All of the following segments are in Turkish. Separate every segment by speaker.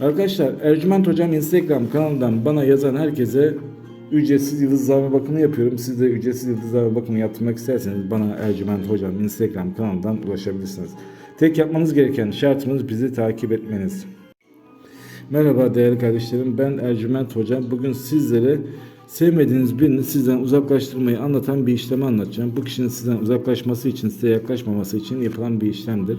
Speaker 1: Arkadaşlar Ercüment Hocam Instagram kanalından bana yazan herkese ücretsiz yıldızlama bakımı yapıyorum. Siz de ücretsiz yıldızlama bakımı yaptırmak isterseniz bana Ercüment Hocam Instagram kanalından ulaşabilirsiniz. Tek yapmanız gereken şartımız bizi takip etmeniz. Merhaba değerli kardeşlerim. Ben Ercüment Hocam. Bugün sizlere sevmediğiniz birini sizden uzaklaştırmayı anlatan bir işlemi anlatacağım. Bu kişinin sizden uzaklaşması için, size yaklaşmaması için yapılan bir işlemdir.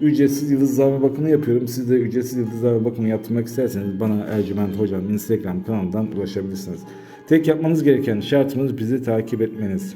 Speaker 1: ücretsiz yıldızlama bakımı yapıyorum. Siz de ücretsiz yıldızlama bakımı yaptırmak isterseniz bana Ercüment Hocam Instagram kanalından ulaşabilirsiniz. Tek yapmanız gereken şartımız bizi takip etmeniz.